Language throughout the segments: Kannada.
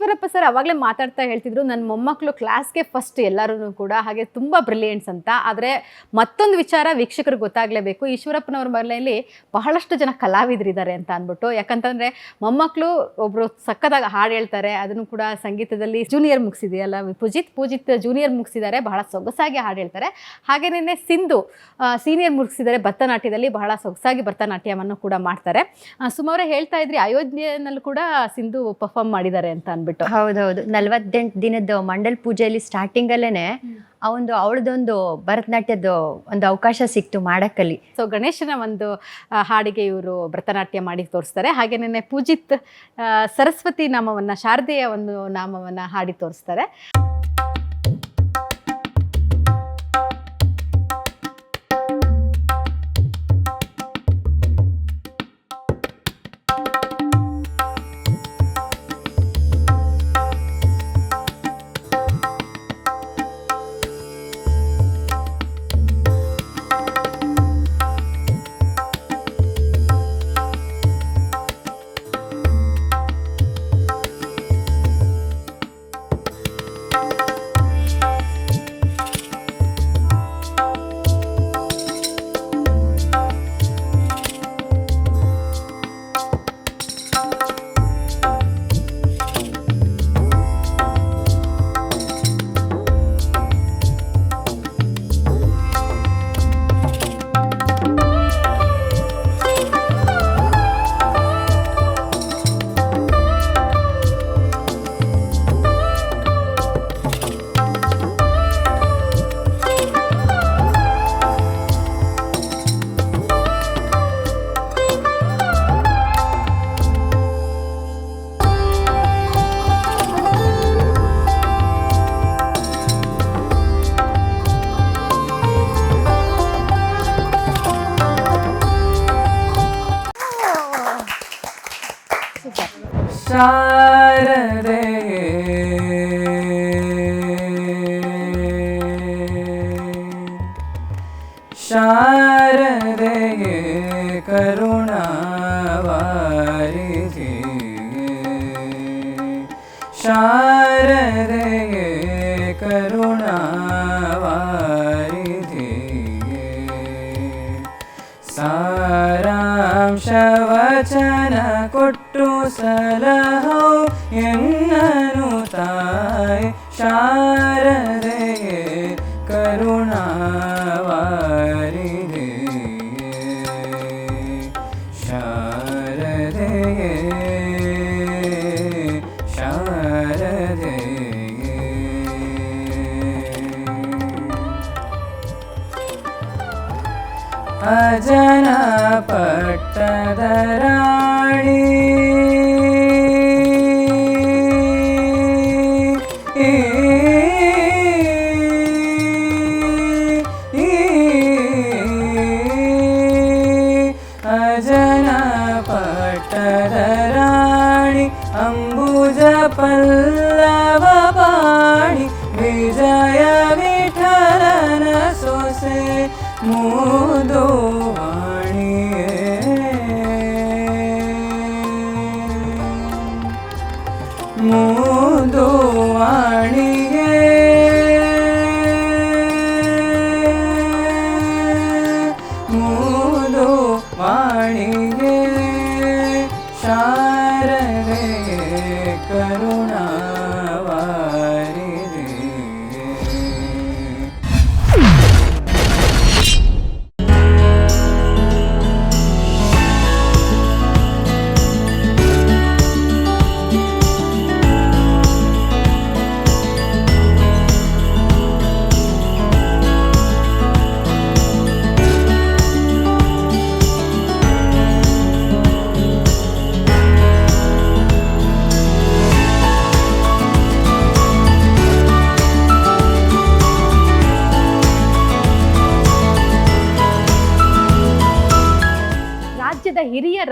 ಈಶ್ವರಪ್ಪ ಸರ್ ಅವಾಗಲೇ ಮಾತಾಡ್ತಾ ಹೇಳ್ತಿದ್ರು ನನ್ನ ಮೊಮ್ಮಕ್ಕಳು ಕ್ಲಾಸ್ಗೆ ಫಸ್ಟ್ ಎಲ್ಲರೂ ಕೂಡ ಹಾಗೆ ತುಂಬ ಬ್ರಿಲಿಯೆಂಟ್ಸ್ ಅಂತ. ಆದರೆ ಮತ್ತೊಂದು ವಿಚಾರ ವೀಕ್ಷಕರಿಗೆ ಗೊತ್ತಾಗಲೇಬೇಕು. ಈಶ್ವರಪ್ಪನವ್ರ ಮನೆಯಲ್ಲಿ ಬಹಳಷ್ಟು ಜನ ಕಲಾವಿದರಿದ್ದಾರೆ ಅಂತ ಅಂದ್ಬಿಟ್ಟು. ಯಾಕಂತಂದರೆ ಮೊಮ್ಮಕ್ಕಳು ಒಬ್ಬರು ಸಕ್ಕತ್ತಾಗಿ ಹಾಡು ಹೇಳ್ತಾರೆ, ಅದನ್ನು ಕೂಡ ಸಂಗೀತದಲ್ಲಿ ಜೂನಿಯರ್ ಮುಗಿಸಿದೆಯಲ್ಲ, ಪೂಜಿತ್ ಪೂಜಿತ್ ಜೂನಿಯರ್ ಮುಗಿಸಿದ್ದಾರೆ, ಬಹಳ ಸೊಗಸಾಗಿ ಹಾಡು ಹೇಳ್ತಾರೆ. ಹಾಗೇನೇ ಸಿಂಧು ಸೀನಿಯರ್ ಮುಗಿಸಿದ್ದಾರೆ, ಭರತನಾಟ್ಯದಲ್ಲಿ ಬಹಳ ಸೊಗಸಾಗಿ ಭರತನಾಟ್ಯವನ್ನು ಕೂಡ ಮಾಡ್ತಾರೆ. ಸುಮಾರು ಹೇಳ್ತಾ ಇದ್ರಿ, ಅಯೋಧ್ಯೆಯಲ್ಲೂ ಕೂಡ ಸಿಂಧು ಪರ್ಫಾರ್ಮ್ ಮಾಡಿದ್ದಾರೆ ಅಂತ ಅಂದ್ಬಿಟ್ಟು. ಹೌದೌದು. ನಲ್ವತ್ತೆಂಟು ದಿನದ ಮಂಡಲ್ ಪೂಜೆಯಲ್ಲಿ ಸ್ಟಾರ್ಟಿಂಗ್ ಅಲ್ಲೇನೆ ಆ ಒಂದು ಅವಳದೊಂದು ಭರತನಾಟ್ಯದ ಒಂದು ಅವಕಾಶ ಸಿಕ್ತು ಮಾಡಕ್ಕಲ್ಲಿ. ಸೊ ಗಣೇಶನ ಒಂದು ಆ, ಹಾಡಿಗೆ ಇವರು ಭರತನಾಟ್ಯ ಮಾಡಿ ತೋರಿಸ್ತಾರೆ. ಹಾಗೇನೇ ಪೂಜಿತ್ ಆ, ಸರಸ್ವತಿ ನಾಮವನ್ನು ಶಾರದೆಯ ಒಂದು ನಾಮವನ್ನು ಹಾಡಿ ತೋರಿಸ್ತಾರೆ. शारदये करुणावारिधि। शारदये करुणावारिधि। ये करुणा वारिधि सारां शवचनकुट्टु सरः यं ननुताय शारदे करुणा രക്തധരാണി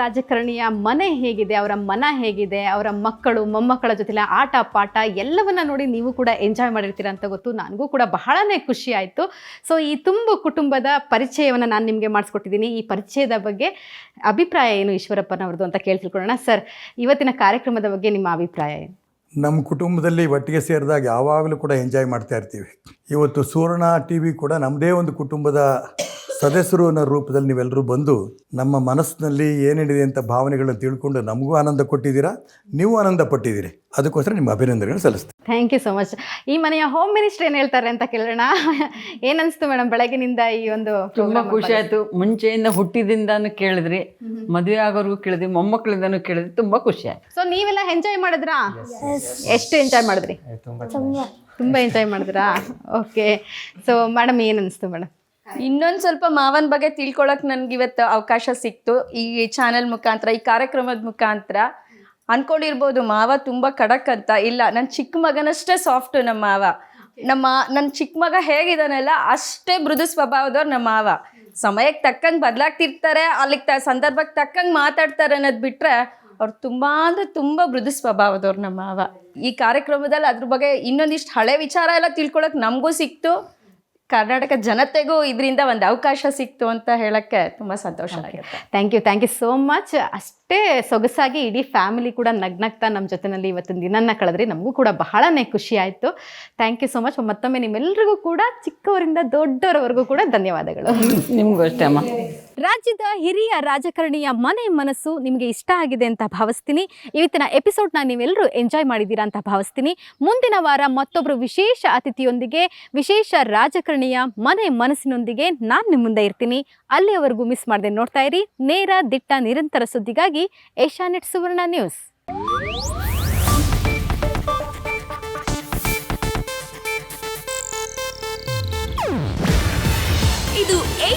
ರಾಜಕಾರಣಿಯ ಮನೆ ಹೇಗಿದೆ, ಅವರ ಮನ ಹೇಗಿದೆ, ಅವರ ಮಕ್ಕಳು, ಮೊಮ್ಮಕ್ಕಳ ಜೊತೆಲೆ ಆಟ, ಪಾಠ ಎಲ್ಲವನ್ನ ನೋಡಿ ನೀವು ಕೂಡ ಎಂಜಾಯ್ ಮಾಡಿರ್ತೀರ ಅಂತ ಗೊತ್ತು. ನನಗೂ ಕೂಡ ಬಹಳನೇ ಖುಷಿ ಆಯಿತು. ಸೊ ಈ ತುಂಬು ಕುಟುಂಬದ ಪರಿಚಯವನ್ನು ನಾನು ನಿಮಗೆ ಮಾಡಿಸ್ಕೊಟ್ಟಿದ್ದೀನಿ. ಈ ಪರಿಚಯದ ಬಗ್ಗೆ ಅಭಿಪ್ರಾಯ ಏನು ಈಶ್ವರಪ್ಪನವ್ರದ್ದು ಅಂತ ಕೇಳಿ ತಿಳ್ಕೊಳ್ಳೋಣ ಸರ್ ಇವತ್ತಿನ ಕಾರ್ಯಕ್ರಮದ ಬಗ್ಗೆ ನಿಮ್ಮ ಅಭಿಪ್ರಾಯ ಏನು? ನಮ್ಮ ಕುಟುಂಬದಲ್ಲಿ ಒಟ್ಟಿಗೆ ಸೇರಿದಾಗ ಯಾವಾಗಲೂ ಕೂಡ ಎಂಜಾಯ್ ಮಾಡ್ತಾ ಇರ್ತೀವಿ. ಇವತ್ತು ಸುವರ್ಣ ಟಿ ವಿ ಕೂಡ ನಮ್ಮದೇ ಒಂದು ಕುಟುಂಬದ ಸದಸ್ಯರು ಅನ್ನೋ ರೂಪದಲ್ಲಿ ನೀವೆಲ್ಲರೂ ಬಂದು ನಮ್ಮ ಮನಸ್ಸಿನಲ್ಲಿ ಏನೇನಿದೆ ಅಂತ ಭಾವನೆಗಳನ್ನು ತಿಳ್ಕೊಂಡು ನಮಗೂ ಆನಂದ ಕೊಟ್ಟಿದ್ದೀರಾ? ನೀವು ಆನಂದ ಪಟ್ಟಿದ್ದೀರಿ. ಅದಕ್ಕೋಸ್ಕರ ನಿಮ್ಮ ಅಭಿನಂದನೆಗಳು ಸಲ್ಲಿಸ್ತೀನಿ. ಥ್ಯಾಂಕ್ ಯು ಸೊ ಮಚ್ ಈ ಮನೆಯ ಹೋಮ್ ಮಿನಿಸ್ಟರ್ ಏನು ಹೇಳ್ತಾರೆ ಅಂತ ಕೇಳೋಣ. ಏನನ್ಸ್ತು ಮೇಡಮ್ ಬೆಳಗಿನಿಂದ ಈ ಒಂದು ತುಂಬಾ ಖುಷಿ ಆಯ್ತು. ಮುಂಚೆಯಿಂದ ಹುಟ್ಟಿದಿಂದಾನು ಕೇಳಿದ್ರಿ ಮದುವೆ ಆಗೋರ್ಗು ಕೇಳಿದ್ರಿ ಮೊಮ್ಮಕ್ಕಳಿಂದಾನು ಕೇಳಿದ್ರಿ ತುಂಬಾ ಖುಷಿ ಆಯ್ತು. ಸೊ ನೀವೆಲ್ಲ ಎಂಜಾಯ್ ಮಾಡಿದ್ರಾ? ಎಷ್ಟು ಎಂಜಾಯ್ ಮಾಡಿದ್ರಿ? ತುಂಬಾ ಎಂಜಾಯ್ ಮಾಡಿದ್ರಾ? ಓಕೆ ಸೊ ಮೇಡಮ್ ಏನು ಅನಿಸ್ತು ಮೇಡಮ್? ಇನ್ನೊಂದು ಸ್ವಲ್ಪ ಮಾವನ ಬಗ್ಗೆ ತಿಳ್ಕೊಳಕ್ ನನ್ಗೆ ಇವತ್ತು ಅವಕಾಶ ಸಿಕ್ತು. ಈ ಚಾನೆಲ್ ಮುಖಾಂತರ ಈ ಕಾರ್ಯಕ್ರಮದ ಮುಖಾಂತರ. ಅನ್ಕೊಂಡಿರ್ಬೋದು ಮಾವ ತುಂಬ ಖಡಕ್ ಅಂತ. ಇಲ್ಲ ನನ್ನ ಚಿಕ್ಕ ಮಗನಷ್ಟೇ ಸಾಫ್ಟ್ ನಮ್ಮ ಮಾವ. ನಮ್ಮ ನನ್ನ ಚಿಕ್ಕ ಮಗ ಹೇಗಿದಾನಲ್ಲ ಅಷ್ಟೇ ಮೃದು ಸ್ವಭಾವದವ್ರು ನಮ್ಮ ಮಾವ. ಸಮಯಕ್ಕೆ ತಕ್ಕಂಗೆ ಬದಲಾಗ್ತಿರ್ತಾರೆ ಅಲ್ಲಿಗೆ ತ ಸಂದರ್ಭಕ್ಕೆ ತಕ್ಕಂಗೆ ಮಾತಾಡ್ತಾರೆ ಅನ್ನೋದು ಬಿಟ್ರೆ ಅವ್ರು ತುಂಬ ಅಂದರೆ ತುಂಬ ಮೃದು ಸ್ವಭಾವದವ್ರು ನಮ್ಮ ಮಾವ. ಈ ಕಾರ್ಯಕ್ರಮದಲ್ಲಿ ಅದ್ರ ಬಗ್ಗೆ ಇನ್ನೊಂದಿಷ್ಟು ಹಳೆ ವಿಚಾರ ಎಲ್ಲ ತಿಳ್ಕೊಳಕ್ ನಮಗೂ ಸಿಕ್ತು. ಕರ್ನಾಟಕ ಜನತೆಗೂ ಇದರಿಂದ ಒಂದು ಅವಕಾಶ ಸಿಕ್ತು ಅಂತ ಹೇಳಕ್ಕೆ ತುಂಬ ಸಂತೋಷ ಆಗುತ್ತೆ. Thank you thank you so much ಅಷ್ಟೇ ಸೊಗಸಾಗಿ ಇಡೀ ಫ್ಯಾಮಿಲಿ ಕೂಡ ನಗ್ನಗ್ತಾ ನಮ್ಮ ಜೊತೆನಲ್ಲಿ ಇವತ್ತಿನ ದಿನನ ಕಳೆದ್ರಿ. ನಮಗೂ ಕೂಡ ಬಹಳನೇ ಖುಷಿ ಆಯಿತು. ಥ್ಯಾಂಕ್ ಯು ಸೋ ಮಚ್ ಮತ್ತೊಮ್ಮೆ ನಿಮ್ಮೆಲ್ಲರಿಗೂ ಕೂಡ ಚಿಕ್ಕವರಿಂದ ದೊಡ್ಡವರವರೆಗೂ ಕೂಡ ಧನ್ಯವಾದಗಳು. ನಿಮಗೂ ಅಷ್ಟೇ ಅಮ್ಮ. ರಾಜ್ಯದ ಹಿರಿಯ ರಾಜಕಾರಣಿಯ ಮನೆ ಮನಸ್ಸು ನಿಮಗೆ ಇಷ್ಟ ಆಗಿದೆ ಅಂತ ಭಾವಿಸ್ತೀನಿ. ಇವತ್ತಿನ ಎಪಿಸೋಡ್ನ ನೀವೆಲ್ಲರೂ ಎಂಜಾಯ್ ಮಾಡಿದ್ದೀರಾ ಅಂತ ಭಾವಿಸ್ತೀನಿ. ಮುಂದಿನ ವಾರ ಮತ್ತೊಬ್ಬರು ವಿಶೇಷ ಅತಿಥಿಯೊಂದಿಗೆ, ವಿಶೇಷ ರಾಜಕಾರಣಿಯ ಮನೆ ಮನಸ್ಸಿನೊಂದಿಗೆ ನಾನು ನಿಮ್ಮ ಮುಂದೆ ಇರ್ತೀನಿ. ಅಲ್ಲಿಯವರೆಗೂ ಮಿಸ್ ಮಾಡದೆ ನೋಡ್ತಾ ಇರಿ. ನೇರ ದಿಟ್ಟ ನಿರಂತರ ಸುದ್ದಿಗಾಗಿ Asianet Suvarna news.